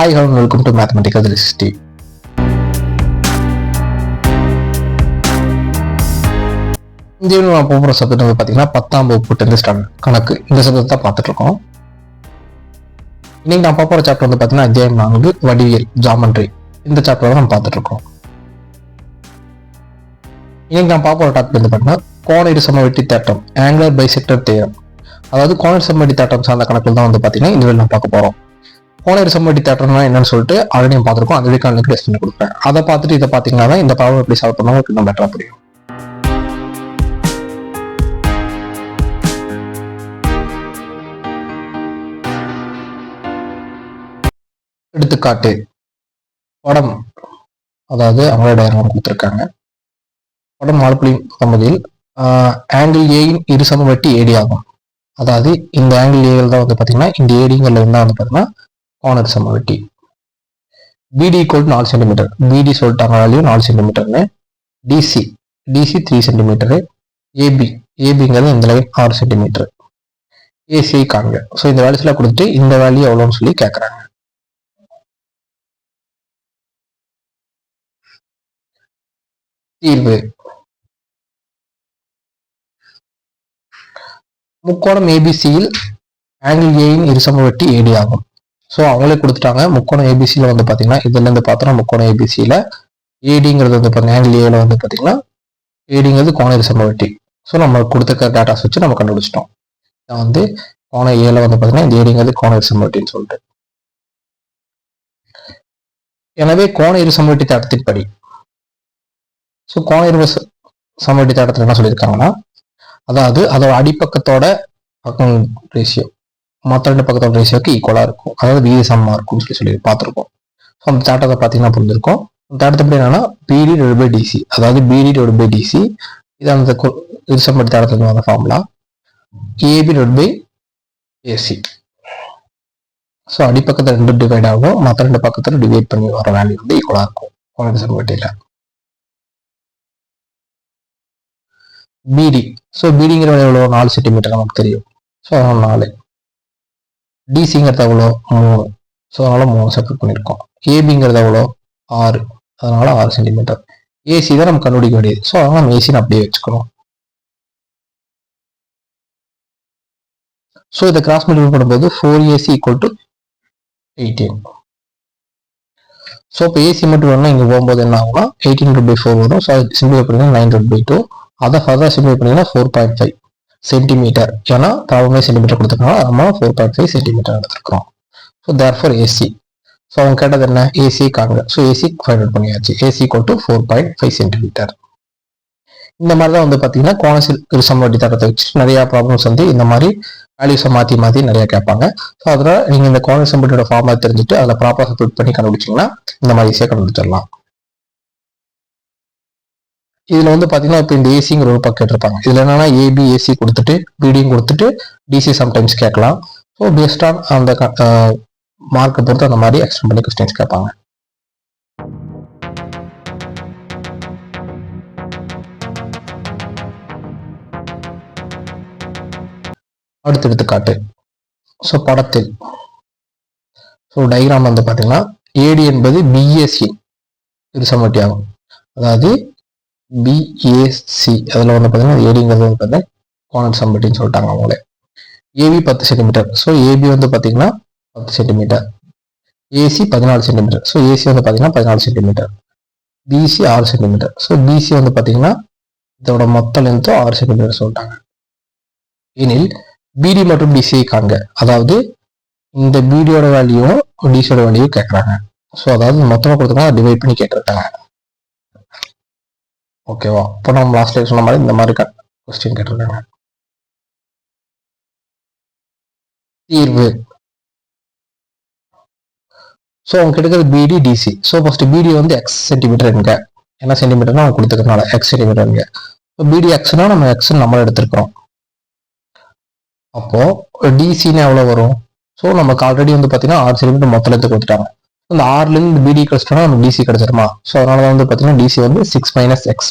Hi hello welcome to mathematical ரிசிஸ்டி இந்த video நான் போகிற சப்ஜெக்ட் வந்து பார்த்தீங்கன்னா பத்தாம் வகுப்பு டென்த் ஸ்டாண்டர்ட் கணக்கு. இந்த சப்ஜெக்ட் தான் பார்த்துட்ருக்கோம். இன்னைக்கு நான் பார்க்குற சாப்டர் வந்து பார்த்தீங்கன்னா அத்தியாயம் நான்கு வடிவியல் ஜாமண்ட்ரி இந்த சாப்டர் தான் நம்ம பார்த்துட்ருக்கோம். இன்னைக்கு நான் பார்க்குற டாபிக் வந்து பார்த்தீங்கன்னா கோண சமவெட்டி தேட்டம் ஆங்குலர் பைசெக்டர் தேரம் அதாவது கோண சமவெட்டி தேட்டம் சார்ந்த கணக்கில் தான் வந்து பார்த்தீங்கன்னா இந்த நான் பார்க்க போகிறோம் கோணர் சம்மட்டி தேட்டர்னா என்னன்னு சொல்லிட்டு ஆல்ரெடி பார்த்துருக்கோம். அந்த வீக்கான லிங்க் டெஸ்ட் பண்ணி கொடுப்பேன் அதை பார்த்துட்டு இதை பார்த்தீங்கன்னா தான் இந்த ப்ராப்ளம் எப்படி சால்வ் பண்ணாலும் உங்களுக்கு இன்னும் பெட்டராக புரியும். எடுத்துக்காட்டு. படம் அதாவது அவங்களோட டயக்ராம் கொடுத்துருக்காங்க. படம் நாலுப்புள்ளி பத்தொன்பதில் ஆங்கிள் ஏயின் இரு சமவெட்டி ஏடி ஆகும். அதாவது இந்த ஆங்கிள் ஏகள் தான் வந்து பார்த்தீங்கன்னா இந்த ஏடிங்கள்ல இருந்தால் வந்து பார்த்தீங்கன்னா கார்னர் சமவெட்டி பிடி ஈக்குவல் நாலு சென்டிமீட்டர் பிடி சொல்லிட்டாங்க வேல்யூ நாலு சென்டிமீட்டர்னு DC DC three centimetre AB ஏபிங்கிறது இந்த லைன் ஆறு சென்டிமீட்டர் ஏசிஐ காண்க. ஸோ இந்த வேல்யூஸ்லாம் கொடுத்துட்டு இந்த வேல்யூ எவ்வளோன்னு சொல்லி கேட்குறாங்க தீர்வு. முக்கோணம் ஏபிசியில் ஆங்கிள் ஏயின் இருசமவெட்டி ஏடி ஆகும். ஸோ அவங்களே கொடுத்துட்டாங்க. முக்கோணம் ஏபிசியில் வந்து பார்த்தீங்கன்னா இதுலேருந்து பார்த்தோன்னா முக்கோணம் ஏபிசியில் ஏடிங்கிறது வந்து பார்த்தீங்கன்னா ஆங்கிள் ஏல வந்து பார்த்தீங்கன்னா ஏடிங்கிறது கோண இருசமவெட்டி ஸோ நம்ம கொடுத்துருக்க டேட்டாஸ் வச்சு நம்ம கண்டுபிடிச்சிட்டோம். இதான் வந்து கோண ஏல வந்து பார்த்தீங்கன்னா இந்த ஏடிங்கிறது கோண இருசமவெட்டின்னு சொல்லிட்டு. எனவே கோண இருசமவெட்டி தேட்டத்தின்படி ஸோ கோண இரு சமவெட்டி தேட்டத்தில் என்ன சொல்லியிருக்காங்கன்னா அதாவது அதோட அடிப்பக்கத்தோட பக்கம் ரேஷியோ மற்ற ரெண்டு பக்கத்தோட ரேஷியோக்கு ஈக்குவலாக இருக்கும். அதாவது விகித சமமாக இருக்கும்னு சொல்லி சொல்லி பார்த்துருக்கோம். ஸோ அந்த தேட்டத்தை பார்த்தீங்கன்னா புரிஞ்சிருக்கும். தேட்டத்தை எப்படி என்னன்னா பிடி டிவைட் பை டிசி அதாவது பிடி டிவைட் பை டிசி இது அந்த இருசம்படி தேட்டத்துக்கு வந்த formula AB divide by AC so அடிப்பக்கத்தில் ரெண்டு டிவைட் ஆகும். மற்ற ரெண்டு பக்கத்தில் டிவைட் பண்ணி வர வேல்யூ வந்து ஈக்குவலாக இருக்கும். கோண சமவெட்டியில் பிடி ஸோ பிடிங்கிற எவ்வளோ நாலு சென்டிமீட்டர் நமக்கு தெரியும். ஸோ நாலு. டிசிங்கிறது எவ்வளோ மூணு ஸோ அதனால் மூணு செப்பரேட் பண்ணியிருக்கோம். ஏபிங்கிறது எவ்வளோ ஆறு. அதனால் ஆறு சென்டிமீட்டர் ஏசி தான் நம்ம கண்டுபிடிக்க வேண்டியது. ஸோ அதனால் நம்ம ஏசின்னு அப்படியே வச்சுக்கிறோம். ஸோ இதை கிராஸ் மல்டிபிள் பண்ணும்போது four AC equal to eighteen so இப்போ ஏசி மட்டும் வேணும்னா இங்கே போகும்போது என்ன ஆகும்னா எயிட்டீன் ரூட் பை ஃபோர் வரும். ஸோ அது சிம்பிள் பண்ணிங்கன்னா நைன் ரூட் பை டூ அதை ஃபர்தர் சிம்பிள் பண்ணிங்கன்னா ஃபோர் பாயிண்ட் ஃபைவ் சென்டிமீட்டர். ஏன்னா ப்ராப்ளமே சென்டிமீட்டர் கொடுத்துருக்கோம் நம்ம ஃபோர் பாயிண்ட் ஃபைவ் சென்டிமீட்டர் எடுத்துருக்கோம் so therefore AC so அவங்க கேட்டது என்ன? ஏசி காங்க ஸோ ஏசி ஃபைண்ட் அவுட் பண்ணியாச்சு. AC equal to four point five centimetre இந்த மாதிரி தான் வந்து பார்த்தீங்கன்னா கோணசில் சமவெட்டி தரத்தை வச்சு நிறைய ப்ராப்ளம்ஸ் வந்து இந்த மாதிரி வேல்யூஸை மாற்றி மாற்றி நிறைய கேட்பாங்க. ஸோ அதனால் நீங்கள் இந்த கோணசம்பட்டியோட ஃபார்மை தெரிஞ்சுட்டு அதில் ப்ராப்பராக சப்மிட் பண்ணி கண்டுபிடிச்சிங்கன்னா இந்த மாதிரி ஈஸியாக கண்டுபிடிச்சிடலாம். இதுல வந்து பார்த்தீங்கன்னா இப்போ இந்த ஏசிங்கிற ஒரு பக்கம் கேட்டிருப்பாங்க இதுல என்னன்னா ஏபி ஏசி கொடுத்துட்டு பிடியும் கொடுத்துட்டு டிசி சம்டைம்ஸ் கேட்கலாம். ஸோ பேஸ்ட் ஆன் அந்த மார்க்கை பொறுத்து அந்த மாதிரி எக்ஸ்டெண்ட் பண்ணி கொஸ்டின்ஸ் கேட்பாங்க. அடுத்த எடுத்துக்காட்டு. ஸோ படத்தில். ஸோ டயக்ராம் வந்து பார்த்தீங்கன்னா ஏடி என்பது பிஎஸ்சி இருசமட்டி ஆகும். அதாவது பிஏசி அதில் வந்து பார்த்தீங்கன்னா ஏடிங்கிறது வந்து பார்த்தீங்கன்னா கோணல் சம்பட்டின்னு சொல்லிட்டாங்க அவங்களே. ஏபி பத்து சென்டிமீட்டர் ஸோ ஏபி வந்து பார்த்தீங்கன்னா பத்து சென்டிமீட்டர் ஏசி பதினாலு சென்டிமீட்டர் ஸோ ஏசி வந்து பார்த்தீங்கன்னா பதினாலு சென்டிமீட்டர் பிசி ஆறு சென்டிமீட்டர் ஸோ பிசி வந்து பார்த்தீங்கன்னா இதோட மொத்த லென்த்தும் ஆறு சென்டிமீட்டர் சொல்லிட்டாங்க. எனில் பிடி மற்றும் டிசியை காண்க. அதாவது இந்த பிடியோட வேல்யூவும் டிசியோட வேல்யூவும் கேட்குறாங்க ஸோ அதாவது மொத்தமாக கொடுத்தோம்னா டிவைட் பண்ணி கேட்டிருக்காங்க. ஓகேவா? இப்போ நம்ம லாஸ்ட்ல சொன்ன மாதிரி இந்த மாதிரி கொஸ்டின் கேட்டிருக்காங்க. தீர்வு. ஸோ அவங்க கிடைக்கிறது பிடி டிசி ஸோ ஃபர்ஸ்ட் பிடி வந்து எக்ஸ் சென்டிமீட்டர்ங்க என்ன சென்டிமீட்டர்னா அவங்க கொடுத்துக்கிறனால எக்ஸ் சென்டிமீட்டர் எங்க பிடி எக்ஸ்னா நம்ம எக்ஸ் நம்ம எடுத்திருக்கிறோம். அப்போ டிசின்னு எவ்வளோ வரும்? ஸோ நமக்கு ஆல்ரெடி வந்து பார்த்தீங்கன்னா ஆறு சென்டிமீட்டர் மொத்தம் எடுத்து கொடுத்துட்டாங்க. இந்த ஆறுலேருந்து பிடி கிடச்சிட்டோம்னா நமக்கு டிசி கிடைச்சிருமா? ஸோ அதனால வந்து பார்த்தீங்கன்னா டிசி வந்து சிக்ஸ் மைனஸ் எக்ஸ்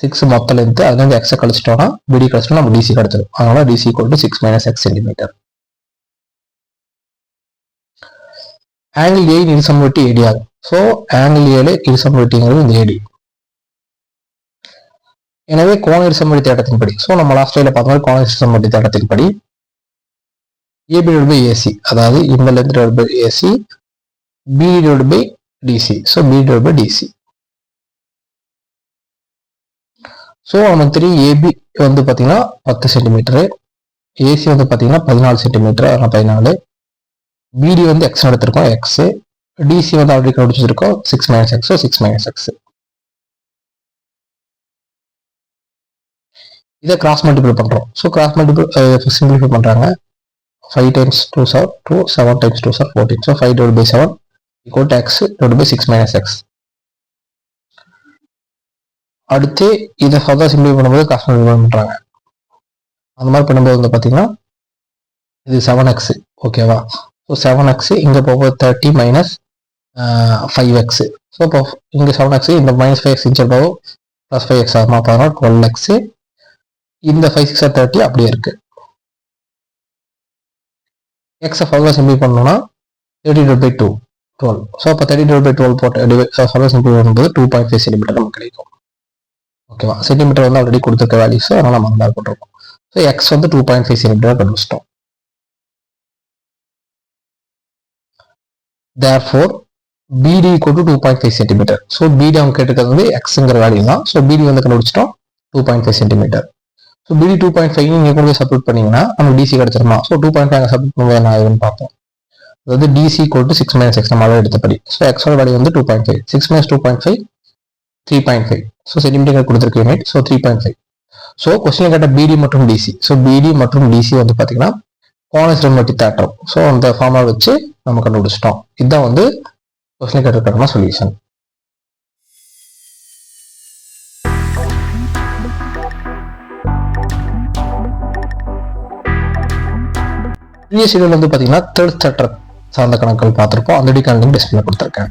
சிக்ஸ் மொத்த லென்த்து அதுலேருந்து எக்ஸை கழிச்சிட்டோம்னா பிடி கழிச்சிட்டோம் நம்ம டிசி கிடைச்சிடும் அதனால DC equal to six minus x centimetre angle A இருசமவெட்டி AD ஆகும். ஸோ ஆங்கிள் ஏழு இருசமவெட்டிங்கிறது இந்த ஏடி எனவே கோண தேட்டத்தின் தேட்டத்தின்படி ஸோ நம்ம லாஸ்ட் டைல பார்த்த மாதிரி கோண இருசமவெட்டி தேட்டத்தின்படி ஏபி டிவைட் பை ஏசி அதாவது இந்த length divide by AC B divide by DC so B divide by DC so அவனுக்கு தெரியும் ஏபி வந்து பார்த்தீங்கன்னா பத்து சென்டிமீட்டரு ஏசி வந்து பார்த்தீங்கன்னா பதினாலு சென்டிமீட்டர் அதனால் பதினாலு. பிடி வந்து எக்ஸ் எடுத்திருக்கோம் எக்ஸு டிசி வந்து ஆல்ரெடி கண்டுபிடிச்சிருக்கோம் சிக்ஸ் மைனஸ் எக்ஸோ சிக்ஸ் மைனஸ் எக்ஸ் இதை கிராஸ் மல்டிபிள் பண்ணுறோம் ஸோ கிராஸ் மல்டிபிள் சிம்பிளிஃபை பண்ணுறாங்க five times two sir two seven times two sir fourteen so five divide by seven equal to x divide by six minus x அடுத்து இதை further சிம்பிளை பண்ணும்போது cost பண்ணுறாங்க அந்த மாதிரி பண்ணும்போது வந்து பார்த்தீங்கன்னா இது செவன் எக்ஸு ஓகேவா ஸோ செவன் எக்ஸு இங்கே போகும்போது thirty minus five x so இப்போ இங்கே செவன் எக்ஸு இந்த மைனஸ் ஃபைவ் எக்ஸ் இன்ச்சர் போகும் ப்ளஸ் ஃபைவ் எக்ஸ் ஆகுமா? பார்த்தோம்னா டுவெல் எக்ஸு இந்த ஃபைவ் சிக்ஸ் தேர்ட்டி அப்படியே இருக்கு. எக்ஸை ஃபர்தர் சிம்பிள் பண்ணோம்னா thirty divide by two twelve so அப்போ தேர்ட்டி டிவைட் பை டுவெல் போட்டு ஃபர்தர் சிம்பிள் பண்ணும்போது டூ பாயிண்ட் ஃபைவ் சென்டிமீட்டர் நமக்கு கிடைக்கும். ஓகேவா? சென்டிமீட்டர் வந்து ஆல்ரெடி கொடுத்துருக்க வேல்யூஸ் அதனால் நம்ம அந்த போட்டிருக்கோம். ஸோ எக்ஸ் வந்து டூ பாயிண்ட் ஃபைவ் சென்டிமீட்டர் கண்டுபிடிச்சிட்டோம். Therefore BD equal to two point five centimetre so BD அவங்க கேட்டுக்கிறது வந்து எக்ஸுங்கிற வேல்யூ தான். ஸோ பிடி வந்து கண்டுபிடிச்சிட்டோம் two point five centimetre so BD two point five நீங்கள் கொண்டு போய் சப்மிட் பண்ணீங்கன்னா நமக்கு DC கிடச்சிருமா? So two point five submit பண்ணும்போது என்ன ஆகுதுன்னு பார்ப்போம். அதாவது DC equal to six minus x நம்ம எடுத்தபடி. ஸோ எக்ஸோட வேல்யூ வந்து two point five six minus two point five three point five so centimetre கொடுத்துருக்க unit so three point five so question கேட்ட பிடி மற்றும் டிசி ஸோ பிடி மற்றும் டிசி வந்து பார்த்தீங்கன்னா கோனஸ் மட்டி தேட்டரும் ஸோ அந்த ஃபார்மா வச்சு நம்ம கண்டுபிடிச்சிட்டோம். இதுதான் வந்து கொஸ்டின் கேட்டிருக்கான சொல்யூஷன் ப்ரீவியஸ் வந்து பார்த்தீங்கன்னா தேர்ட் தேட்டர் சார்ந்த கணக்குகள் பார்த்துருப்போம். அந்த வீடியோ லிங்க் டிஸ்பிளே கொடுத்துருக்கேன்.